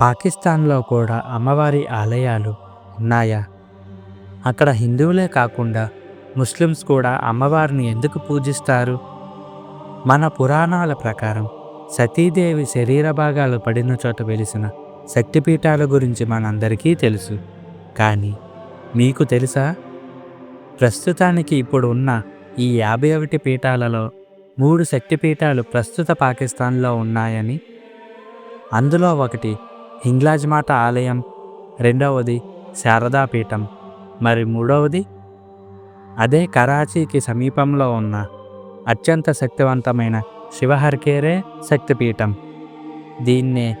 పాకిస్తాన్లో కూడా అమ్మవారి ఆలయాలు ఉన్నాయా? అక్కడ హిందువులే కాకుండా ముస్లిమ్స్ కూడా అమ్మవారిని ఎందుకు పూజిస్తారు? మన పురాణాల ప్రకారం సతీదేవి శరీర భాగాలు పడిన చోట వెలిసిన శక్తిపీఠాల గురించి మనందరికీ తెలుసు. కానీ మీకు తెలుసా? ప్రస్తుతానికి ఇప్పుడు ఉన్న ఈ యాభై ఒకటి పీఠాలలో మూడు శక్తిపీఠాలు ప్రస్తుత పాకిస్తాన్లో ఉన్నాయని అందులో ఒకటి హింగ్లాజ్ మాట ఆలయం రెండవది శారదా పీఠం మరి మూడవది? అదే కరాచీకి సమీపంలో ఉన్న అత్యంత శక్తివంతమైన శివహర్కేరే శక్తిపీఠం. దీన్నే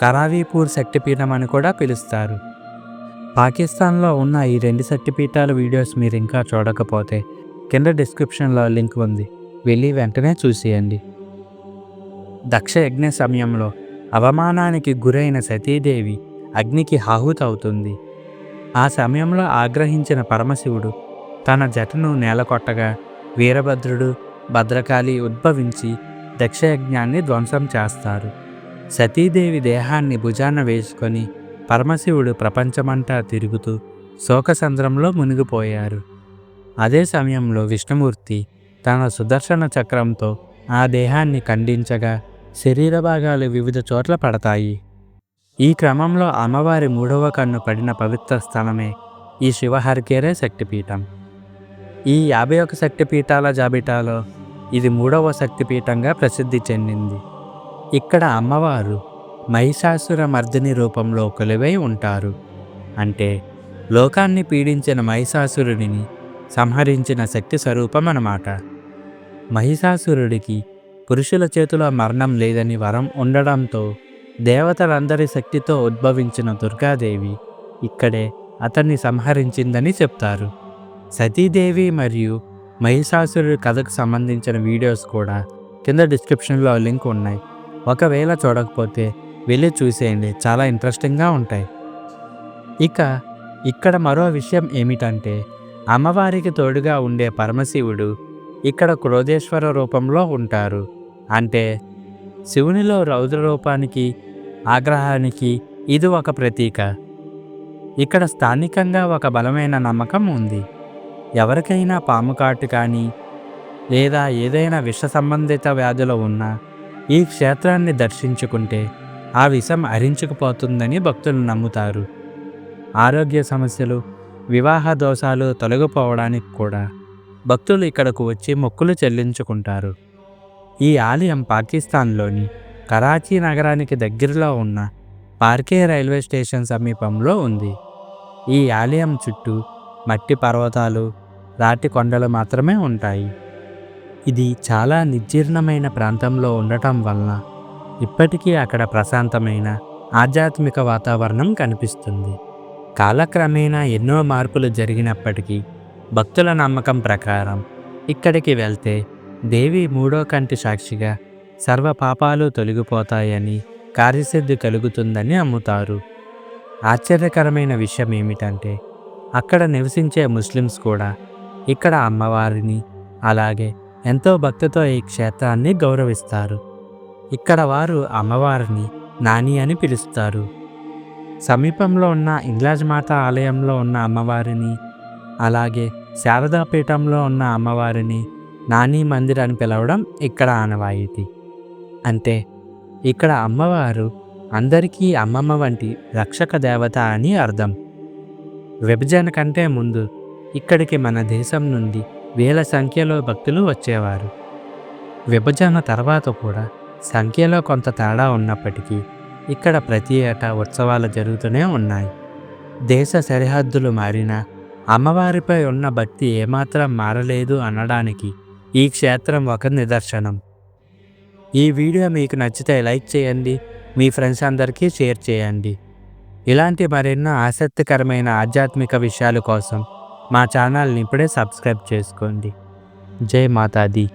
కరావీపూర్ శక్తిపీఠం అని కూడా పిలుస్తారు. పాకిస్తాన్లో ఉన్న ఈ రెండు శక్తిపీఠాల వీడియోస్ మీరు ఇంకా చూడకపోతే కింద డిస్క్రిప్షన్లో లింక్ ఉంది. వెళ్ళి వెంటనే చూసేయండి. దక్ష యజ్ఞ సమయంలో అవమానానికి గురైన సతీదేవి అగ్నికి హాహుతవుతుంది ఆ సమయంలో ఆగ్రహించిన పరమశివుడు తన జటను నేలకొట్టగా వీరభద్రుడు భద్రకాళి ఉద్భవించి దక్షయజ్ఞాన్ని ధ్వంసం చేస్తారు. సతీదేవి దేహాన్ని భుజాన వేసుకొని పరమశివుడు ప్రపంచమంతా తిరుగుతూ శోకసంద్రంలో మునిగిపోయారు. అదే సమయంలో విష్ణుమూర్తి తన సుదర్శన చక్రంతో ఆ దేహాన్ని ఖండించగా శరీర భాగాలు వివిధ చోట్ల పడతాయి. ఈ క్రమంలో అమ్మవారి మూడవ కన్ను పడిన పవిత్ర స్థలమే ఈ శివహరికేరే శక్తిపీఠం. ఈ యాభై ఒక శక్తిపీఠాల జాబితాలో ఇది మూడవ శక్తిపీఠంగా ప్రసిద్ధి చెందింది. ఇక్కడ అమ్మవారు మహిషాసుర మర్దిని రూపంలో కొలువై ఉంటారు. అంటే లోకాన్ని పీడించిన మహిషాసురుడిని సంహరించిన శక్తి స్వరూపం అన్నమాట మహిషాసురుడికి పురుషుల చేతిలో మరణం లేదని వరం ఉండడంతో దేవతలందరి శక్తితో ఉద్భవించిన దుర్గాదేవి ఇక్కడే అతన్ని సంహరించిందని చెప్తారు. సతీదేవి మరియు మహిషాసురుడి కథకు సంబంధించిన వీడియోస్ కూడా కింద డిస్క్రిప్షన్లో లింక్ ఉన్నాయి. ఒకవేళ చూడకపోతే వెళ్ళి చూసేయండి చాలా ఇంట్రెస్టింగ్గా ఉంటాయి. ఇక ఇక్కడ మరో విషయం ఏమిటంటే అమ్మవారికి తోడుగా ఉండే పరమశివుడు ఇక్కడ క్రోధేశ్వర రూపంలో ఉంటారు. అంటే శివునిలో రౌద్ర రూపానికి ఆగ్రహానికి ఇది ఒక ప్రతీక. ఇక్కడ స్థానికంగా ఒక బలమైన నమ్మకం ఉంది. ఎవరికైనా పాము కాటు కానీ లేదా ఏదైనా విష సంబంధిత వ్యాధులు ఉన్నా ఈ క్షేత్రాన్ని దర్శించుకుంటే ఆ విషం అరించుకుపోతుందని భక్తులు నమ్ముతారు. ఆరోగ్య సమస్యలు వివాహ దోషాలు తొలగిపోవడానికి కూడా భక్తులు ఇక్కడకు వచ్చి మొక్కులు చెల్లించుకుంటారు. ఈ ఆలయం పాకిస్తాన్లోని కరాచీ నగరానికి దగ్గరలో ఉన్న పార్కే రైల్వే స్టేషన్ సమీపంలో ఉంది. ఈ ఆలయం చుట్టూ మట్టి పర్వతాలు రాతి కొండలు మాత్రమే ఉంటాయి. ఇది చాలా నిర్జీర్ణమైన ప్రాంతంలో ఉండటం వలన ఇప్పటికీ అక్కడ ప్రశాంతమైన ఆధ్యాత్మిక వాతావరణం కనిపిస్తుంది. కాలక్రమేణా ఎన్నో మార్పులు జరిగినప్పటికీ భక్తుల నమ్మకం ప్రకారం ఇక్కడికి వెళ్తే దేవి మూడో కంటి సాక్షిగా సర్వ పాపాలు తొలగిపోతాయని కార్యసిద్ధి కలుగుతుందని నమ్ముతారు. ఆశ్చర్యకరమైన విషయం ఏమిటంటే అక్కడ నివసించే ముస్లిమ్స్ కూడా ఇక్కడ అమ్మవారిని అలాగే ఎంతో భక్తితో ఈ క్షేత్రాన్ని గౌరవిస్తారు. ఇక్కడ వారు అమ్మవారిని నాని అని పిలుస్తారు. సమీపంలో ఉన్న ఇంగ్లాజ్మాత ఆలయంలో ఉన్న అమ్మవారిని అలాగే శారదాపీఠంలో ఉన్న అమ్మవారిని నాని మందిర్ అని పిలవడం ఇక్కడ ఆనవాయితీ. అంటే ఇక్కడ అమ్మవారు అందరికీ అమ్మమ్మ వంటి రక్షక దేవత అని అర్థం. విభజన కంటే ముందు ఇక్కడికి మన దేశం నుండి వేల సంఖ్యలో భక్తులు వచ్చేవారు. విభజన తర్వాత కూడా సంఖ్యలో కొంత తేడా ఉన్నప్పటికీ ఇక్కడ ప్రతి ఏటా ఉత్సవాలు జరుగుతూనే ఉన్నాయి. దేశ సరిహద్దులు మారినా అమ్మవారిపై ఉన్న భక్తి ఏమాత్రం మారలేదు అనడానికి ఈ క్షేత్రం ఒక నిదర్శనం. ఈ వీడియో మీకు నచ్చితే లైక్ చేయండి మీ ఫ్రెండ్స్ అందరికీ షేర్ చేయండి. ఇలాంటి మరెన్నో ఆసక్తికరమైన ఆధ్యాత్మిక విషయాల కోసం మా ఛానల్ని ఇప్పుడే సబ్స్క్రైబ్ చేసుకోండి. జై మాతాది